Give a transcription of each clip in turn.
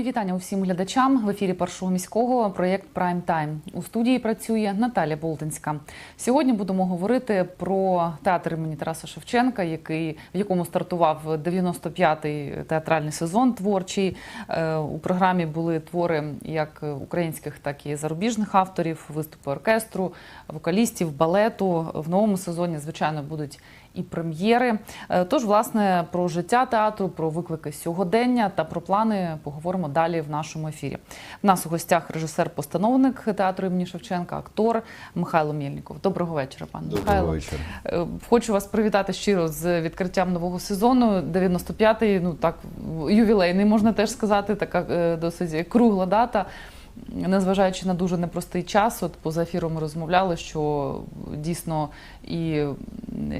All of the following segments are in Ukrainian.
Мої вітання усім глядачам в ефірі першого міського проєкт Прайм Тайм. У студії працює Наталя Болтинська. Сьогодні будемо говорити про театр імені Тараса Шевченка, який в якому стартував 95-й театральний сезон творчий. Е, У програмі були твори як українських, так і зарубіжних авторів, виступи оркестру, вокалістів, балету. В новому сезоні, звичайно, будуть і прем'єри. Е, Тож, власне, про життя театру, про виклики сьогодення та про плани поговоримо далі в нашому ефірі. В нас у гостях режисер-постановник театру імені Шевченка, актор Михайло Мєльніков. Доброго вечора, пане Доброго Михайло. вечора. Е, Хочу вас привітати щиро з відкриттям нового сезону. 95-й, ну так, ювілейний, можна теж сказати, така е, досить кругла дата. Незважаючи на дуже непростий час, от поза ефіром розмовляли, що дійсно і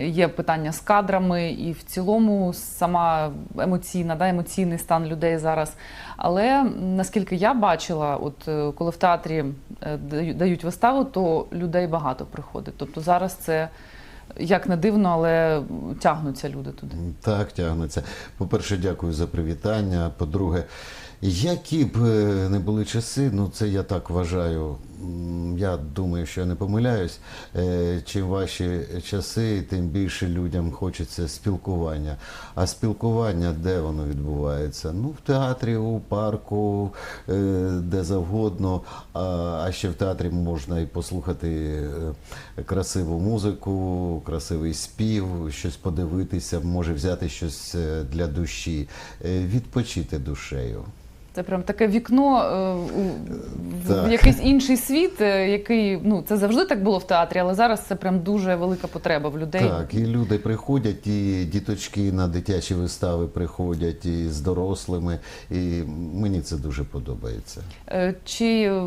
є питання з кадрами, і в цілому сама емоційна, да, емоційний стан людей зараз. Але наскільки я бачила, от е, коли в театрі е, дають виставу, то людей багато приходить. Тобто зараз це як не дивно, але тягнуться люди туди. Так, тягнеться. По-перше, дякую за привітання. По-друге, які б е, не були часи, ну це я так вважаю. Я думаю, що я не помиляюсь. Е, Чим важчі часи, тим більше людям хочеться спілкування. А спілкування, де воно відбувається? Ну, в театрі, у парку, е, де завгодно. А ще в театрі можна і послухати красиву музику, красивий спів, щось подивитися, може взяти щось для душі, відпочити душею. Це прям таке вікно е, у- в якийсь інший світ, е, який ну це завжди так було в театрі, але зараз це прям дуже велика потреба в людей. Так, і люди приходять, і діточки на дитячі вистави приходять, і з дорослими, і мені це дуже подобається. Е, Чи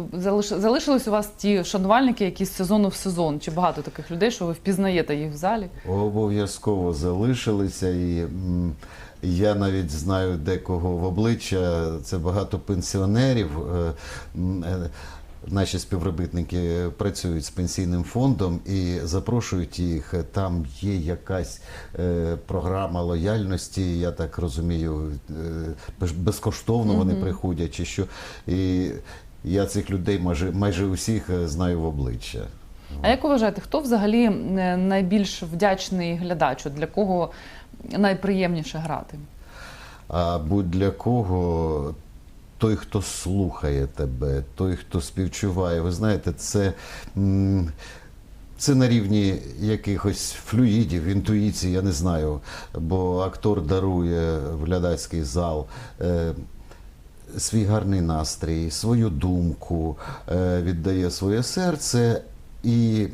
залишились у вас ті шанувальники, які з сезону в сезон? Чи багато таких людей, що ви впізнаєте їх в залі? Обов'язково залишилися, і я навіть знаю декого в обличчя. Це багато пенсіонерів. е, е, Наші співробітники працюють з пенсійним фондом і запрошують їх. Там є якась е, програма лояльності, я так розумію, е, безкоштовно вони приходять чи що. І я цих людей майже, майже усіх е, знаю в обличчя. А як вважаєте, хто взагалі найбільш вдячний глядач? Для кого найприємніше грати? А будь-для кого той, хто слухає тебе, той, хто співчуває, ви знаєте, це. Це на рівні якихось флюїдів, інтуїції, я не знаю. Бо актор дарує в глядацький зал е, свій гарний настрій, свою думку, е, віддає своє серце і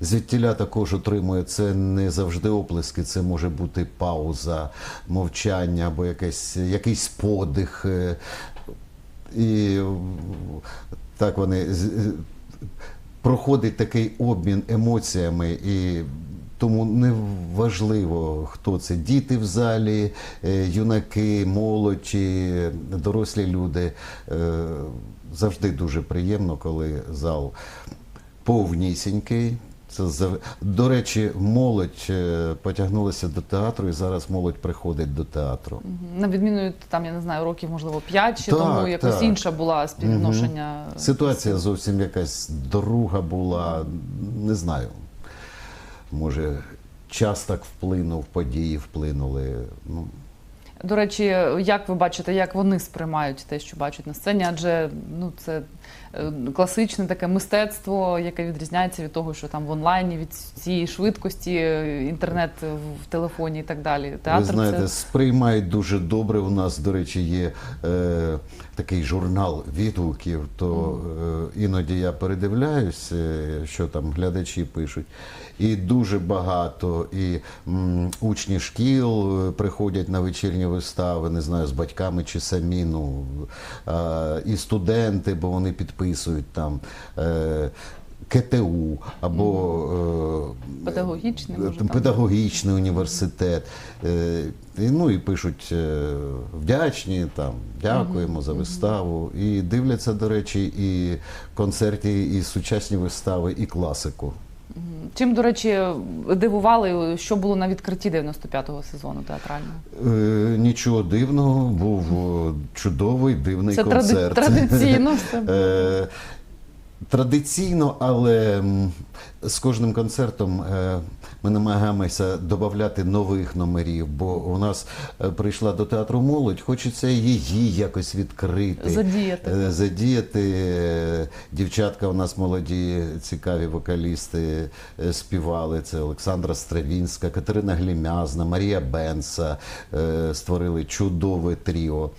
звідтіля також отримує це не завжди оплески, це може бути пауза, мовчання або якесь, якийсь подих. е, І так вони проходить такий обмін емоціями і. Тому не важливо, хто це діти в залі, е, юнаки, молодь чи дорослі люди. Е, Завжди дуже приємно, коли зал повнісінький. Це до речі, молодь е, потягнулася до театру, і зараз молодь приходить до театру. На відміну там, я не знаю, років, можливо, 5 чи Так, тому якось так. інша була співвідношення. Ситуація зовсім якась друга була, не знаю. Може, час так вплинув, події вплинули. Ну, До речі, як ви бачите, як вони сприймають те, що бачать на сцені? Адже ну це класичне таке мистецтво, яке відрізняється від того, що там в онлайні, від цієї швидкості, е, інтернет в телефоні і так далі. Театр Ви знаєте, це сприймають дуже добре. У нас, до речі, є е, такий журнал відгуків, то е, іноді я передивляюсь, е, що там глядачі пишуть. І дуже багато і м, учні шкіл е, приходять на вечірні вистави, не знаю, з батьками чи самі. Ну, е, і студенти, бо вони підписують там. Е, КТУ або е, Педагогічний, може, там, педагогічний університет. Е, ну і пишуть е, вдячні, там, дякуємо за виставу. І дивляться, до речі, і концерти, і сучасні вистави, і класику. Чим, до речі, дивували, що було на відкритті 95-го сезону театрального? Е, Нічого дивного, був е, чудовий, дивний Це тради- концерт. традиційно все було. Е, Традиційно, але з кожним концертом е, ми намагаємося додати нових номерів, бо у нас е, прийшла до театру молодь, хочеться її якось відкрити. Задіяти. Е, задіяти. Дівчатка у нас молоді, цікаві вокалісти співали. Це Олександра Стравінська, Катерина Глімязна, Марія Бенса створили чудове тріо.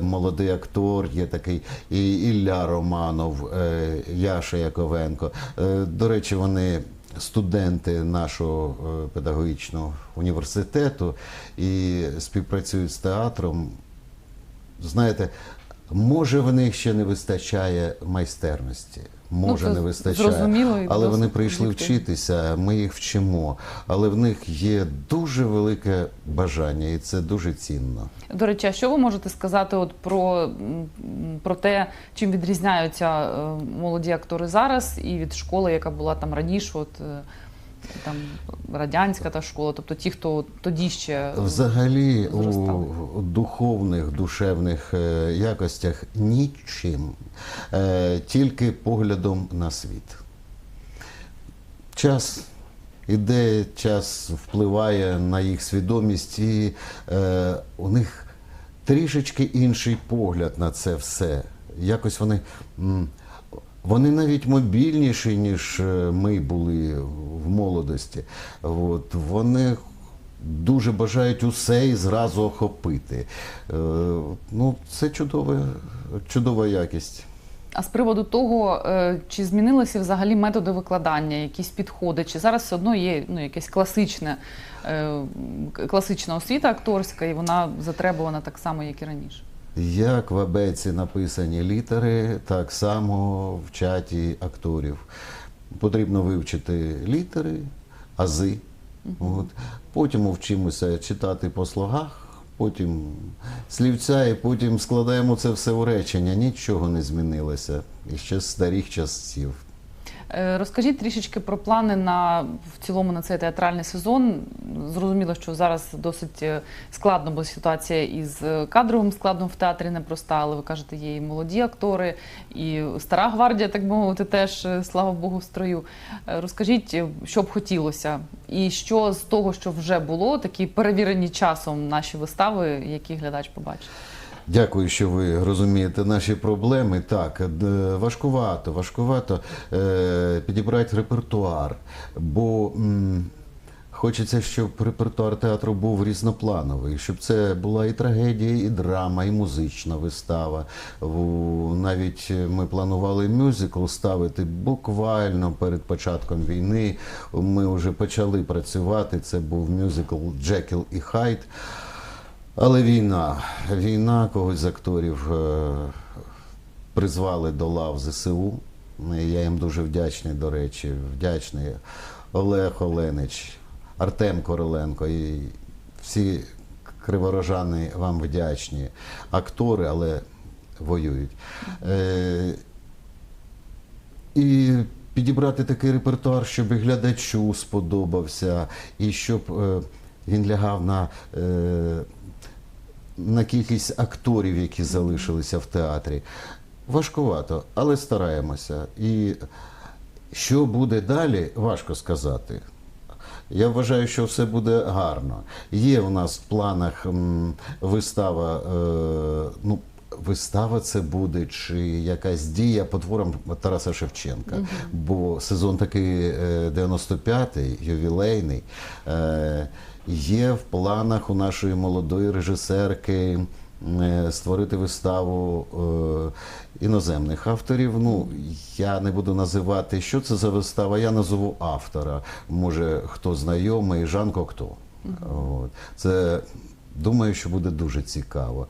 Молодий актор є такий і Ілля Романов, Яша Яковенко. Е, До речі, вони. Студенти нашого е, педагогічного університету і співпрацюють з театром знаєте, може в них ще не вистачає майстерності. Може, Ну, не вистачає, але вони прийшли вчитися, ми їх вчимо. Але в них є дуже велике бажання, і це дуже цінно. До речі, а що ви можете сказати от про, про те, чим відрізняються е, молоді актори зараз і від школи, яка була там раніше, от е, там радянська та школа, тобто ті, хто тоді ще Взагалі зростали. у духовних, душевних е, якостях нічим, е, тільки поглядом на світ. Час іде, час впливає на їх свідомість, і е, у них трішечки інший погляд на це все. Якось вони. м, Вони навіть мобільніші, ніж е, ми були в молодості. От, вони дуже бажають усе і зразу охопити. Е, ну, це чудова, чудова якість. А з приводу того, е, чи змінилися взагалі методи викладання, якісь підходи, чи зараз все одно є ну, якесь класичне, класична освіта акторська, і вона затребувана так само, як і раніше? Як в абеці написані літери, так само в чаті акторів. Потрібно вивчити літери, ази. От. Потім вчимося читати по слогах, потім слівця, і потім складаємо це все у речення. Нічого не змінилося. І ще з старих часів. Е, Розкажіть трішечки про плани на в цілому на цей театральний сезон. Зрозуміло, що зараз досить е, складно, бо ситуація із е, кадровим складом в театрі непроста, але ви кажете, є і молоді актори, і стара гвардія, так би мовити, теж слава Богу, в строю. Розкажіть, що б хотілося, і що з того, що вже було, такі перевірені часом наші вистави, які глядач побачить. Дякую, що ви розумієте наші проблеми. Так, важкувато, важкувато е, підібрати репертуар, бо хочеться, щоб репертуар театру був різноплановий, щоб це була і трагедія, і драма, і музична вистава. Навіть ми планували мюзикл ставити буквально перед початком війни. Ми вже почали працювати. Це був мюзикл Джекіл і Хайд. Але війна, війна когось з акторів е, призвали до лав ЗСУ. Я їм дуже вдячний, до речі, вдячний Олег Оленич, Артем Короленко і всі криворожани вам вдячні. Актори, але воюють. Е, і підібрати такий репертуар, щоб і глядачу сподобався, і щоб е, він лягав на, е, на кількість акторів, які залишилися в театрі. Важкувато, але стараємося. І що буде далі, важко сказати. Я вважаю, що все буде гарно. Є у нас в планах вистава. Е, ну, вистава це буде чи якась дія по творам Тараса Шевченка. Бо сезон такий е, 95-й, ювілейний. Е, є в планах у нашої молодої режисерки е, створити виставу е, іноземних авторів. Ну, я не буду називати, що це за вистава, я назову автора. Може, хто знайомий, Жан Кокто. От. Це думаю, що буде дуже цікаво.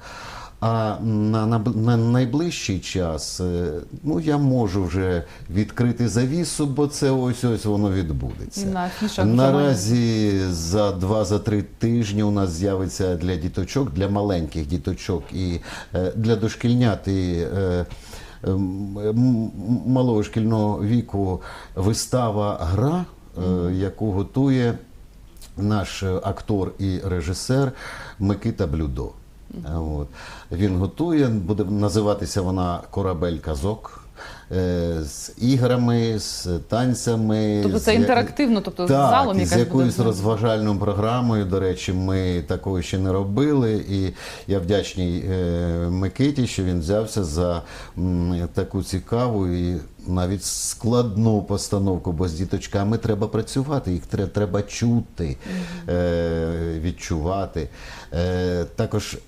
А на, на, на найближчий час, е, ну я можу вже відкрити завісу, бо це ось ось воно відбудеться. На вже Наразі за два-за три тижні у нас з'явиться для діточок, для маленьких діточок і е, для дошкільнят і е, малого шкільного віку вистава гра яку готує наш актор і режисер Микита Блюдо. Е, От. Він готує, буде називатися вона Корабель казок. е, З іграми, з танцями. Тобто це я- інтерактивно, тобто з залом якась з якоюсь буде розважальною програмою. До речі, ми такого ще не робили. І я вдячний е, Микиті, що він взявся за таку цікаву і навіть складну постановку, бо з діточками треба працювати, їх треба чути, е, відчувати. Е, також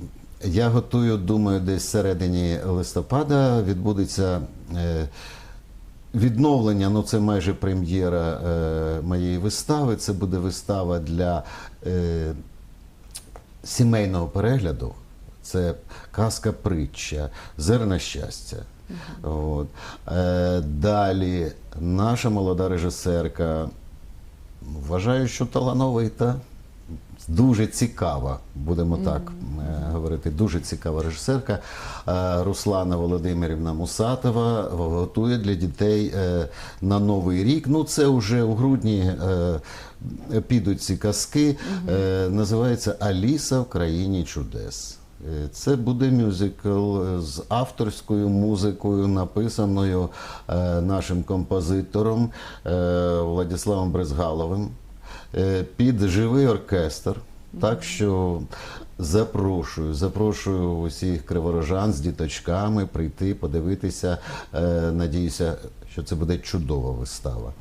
я готую, думаю, десь середині листопада відбудеться. Е, Відновлення, ну це майже прем'єра е, моєї вистави. Це буде вистава для е, сімейного перегляду. Це казка притча, зерна щастя. От. Е, далі наша молода режисерка, вважаю, що талановита, дуже цікава, будемо так е, говорити, дуже цікава режисерка е, Руслана Володимирівна Мусатова готує для дітей е, на Новий рік. Ну, це вже у грудні е, підуть ці казки. Е, Називається Аліса в країні чудес. Е, Це буде мюзикл з авторською музикою, написаною е, нашим композитором е, Владиславом Брезгаловим е, під живий оркестр. Так що запрошую, запрошую усіх криворожан з діточками прийти, подивитися. Е, Надіюся, що це буде чудова вистава.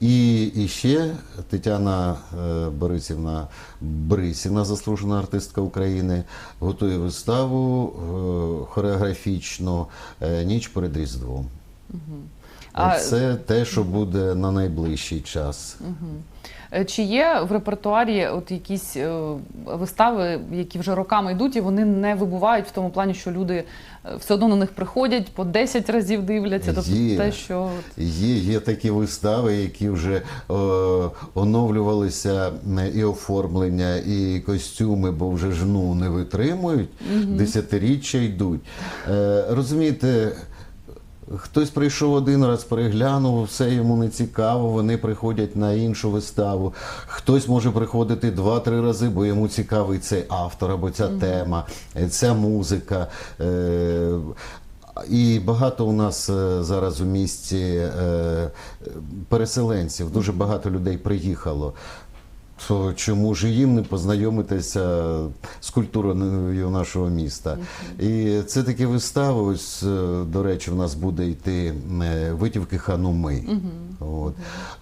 І, і ще Тетяна е, Борисівна Брисіна, заслужена артистка України, готує виставу е, хореографічну е, Ніч перед Різдвом. А- Це те, що буде на найближчий час. Е, Чи є в репертуарі от якісь е, вистави, які вже роками йдуть, і вони не вибувають в тому плані, що люди е, все одно на них приходять по 10 разів дивляться. Тобто Є. те, що Є, є такі вистави, які вже е, оновлювалися е, і оформлення, і костюми, бо вже ж ну не витримують, десятиріччя йдуть. Е, розумієте, хтось прийшов один раз, переглянув, все йому не цікаво, вони приходять на іншу виставу. Хтось може приходити два-три рази, бо йому цікавий цей автор або ця тема, е, ця музика. Е, і багато у нас е, зараз у місті переселенців, дуже багато людей приїхало. То чому ж їм не познайомитися з культурою нашого міста? І це такі вистави. Ось, е, до речі, в нас буде йти е, витівки Хануми. От.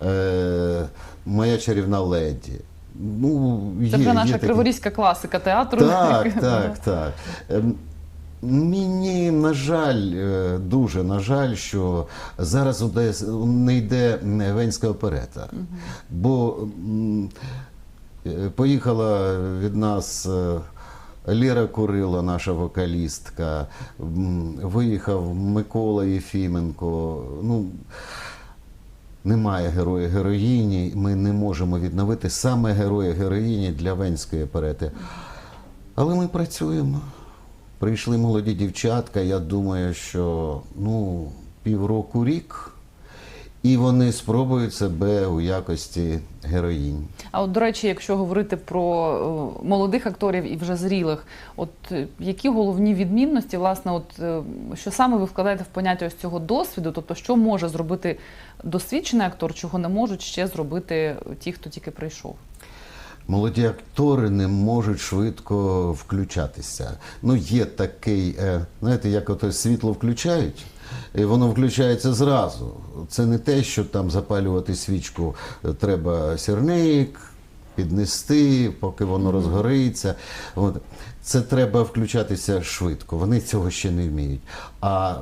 Е, моя чарівна леді. Ну, це є- вже наша є такі- криворізька класика театру. так, так, так. Мені, на жаль, е, дуже на жаль, що зараз не йде венська оперета. Бо е, поїхала від нас е, Ліра Курило, наша вокалістка, виїхав Микола Єфіменко. Ну, немає героя героїні, ми не можемо відновити саме героя героїні для венської оперети. Але ми працюємо. Прийшли молоді дівчатка. Я думаю, що ну, півроку рік, і вони спробують себе у якості героїнь. А от, до речі, якщо говорити про е, молодих акторів і вже зрілих, от е, які головні відмінності, власне, от е, що саме ви вкладаєте в поняття ось цього досвіду? Тобто, що може зробити досвідчений актор, чого не можуть ще зробити ті, хто тільки прийшов? Молоді актори не можуть швидко включатися. Ну, є такий, е, знаєте, як ото світло включають, і воно включається зразу. Це не те, що там запалювати свічку е, треба сірник, піднести, поки воно розгориться. От. Це треба включатися швидко. Вони цього ще не вміють. А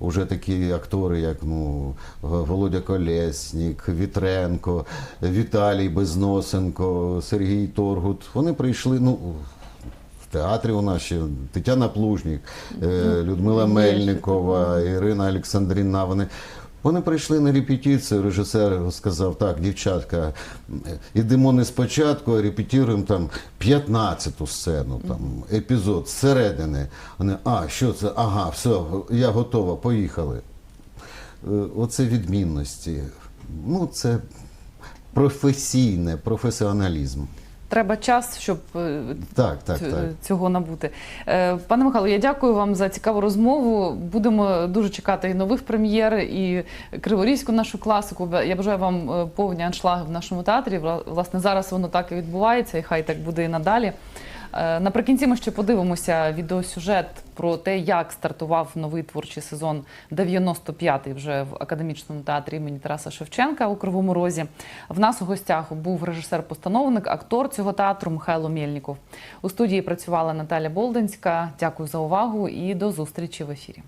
вже такі актори, як ну, Володя Колєснік, Вітренко, Віталій Безносенко, Сергій Торгут, вони прийшли. ну, в театрі у нас ще Тетяна Плужнік, е, Людмила Мельникова, Ірина Олександрівна. Вони, вони прийшли на репетицію, режисер сказав, так, дівчатка, ідемо не спочатку, а репетируємо там 15-ту сцену, там, епізод зсередини. Вони, а, що це? Ага, все, я готова, поїхали. оце відмінності. Ну, це професійне, професіоналізм. Треба час, щоб е, Так, так, цього так. набути. Е, Пане Михайло, я дякую вам за цікаву розмову. Будемо дуже чекати і нових прем'єр, і криворізьку нашу класику. Я бажаю вам е, повні аншлаги в нашому театрі. Вла- Власне, зараз воно так і відбувається, і хай так буде і надалі. Е, Наприкінці ми ще подивимося відеосюжет про те, як стартував новий творчий сезон 95-й вже в академічному театрі імені Тараса Шевченка у Кривому Розі. В нас у гостях був режисер-постановник, актор цього театру Михайло Мєльніков. У студії працювала Наталя Болдинська. Дякую за увагу і до зустрічі в ефірі.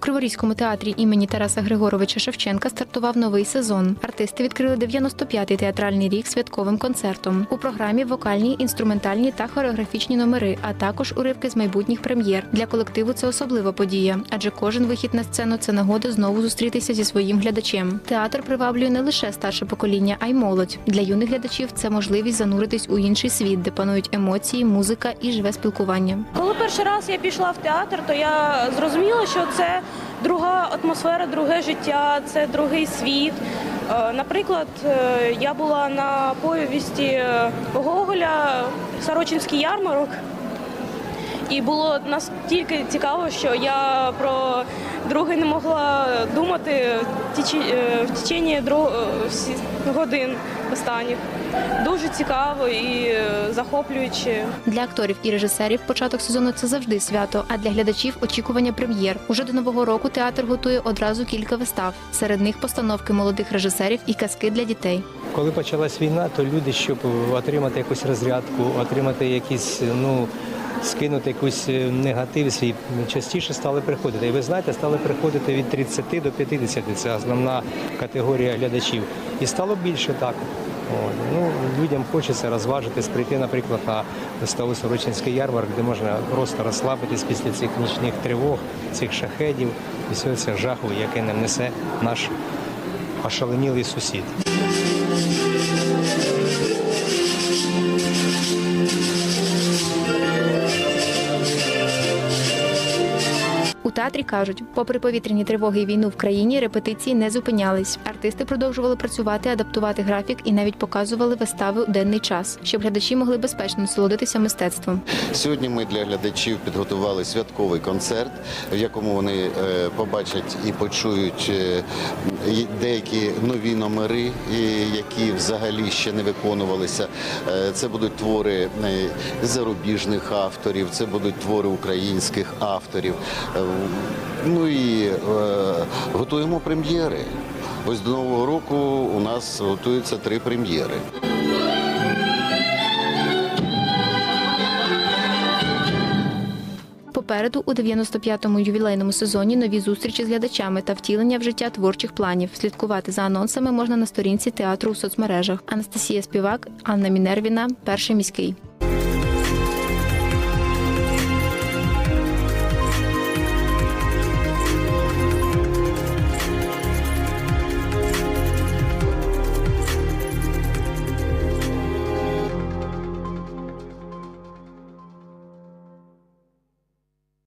Криворізькому театрі імені Тараса Григоровича Шевченка стартував новий сезон. Артисти відкрили 95-й театральний рік святковим концертом. У програмі вокальні, інструментальні та хореографічні номери, а також уривки з майбутніх прем'єр. Для колективу це особлива подія, адже кожен вихід на сцену це нагода знову зустрітися зі своїм глядачем. Театр приваблює не лише старше покоління, а й молодь. Для юних глядачів це можливість зануритись у інший світ, де панують емоції, музика і живе спілкування. Коли перший раз я пішла в театр, то я зрозуміла, що це друга атмосфера, друге життя, це другий світ. Е, Наприклад, е, я була на повісті Гоголя Сорочинський ярмарок. І було настільки цікаво, що я про другий не могла думати в течі- е, годин останніх. Дуже цікаво і е, захоплююче. Для акторів і режисерів початок сезону це завжди свято. А для глядачів очікування прем'єр. Уже до нового року театр готує одразу кілька вистав. Серед них постановки молодих режисерів і казки для дітей. Коли почалась війна, то люди, щоб отримати якусь розрядку, отримати якісь, ну скинути якийсь негатив свій, частіше стали приходити. І ви знаєте, стали приходити від 30 до 50. Це основна категорія глядачів. І стало більше так. Ну, людям хочеться розважитись, прийти, наприклад, на виставу Сорочинський ярмарк, де можна просто розслабитись після цих нічних тривог, цих шахедів і всього цього жаху, яке нам несе наш ошаленілий сусід. Театрі кажуть, попри повітряні тривоги і війну в країні, репетиції не зупинялись. Артисти продовжували працювати, адаптувати графік і навіть показували вистави у денний час, щоб глядачі могли безпечно насолодитися мистецтвом. Сьогодні ми для глядачів підготували святковий концерт, в якому вони е, побачать і почують е, деякі нові номери, які взагалі ще не виконувалися. Е, Це будуть твори зарубіжних авторів, це будуть твори українських авторів. Ну і е, готуємо прем'єри. Ось до нового року у нас готуються три прем'єри. Попереду у 95-му ювілейному сезоні нові зустрічі з глядачами та втілення в життя творчих планів. Слідкувати за анонсами можна на сторінці театру у соцмережах. Анастасія Співак, Анна Мінервіна, перший міський.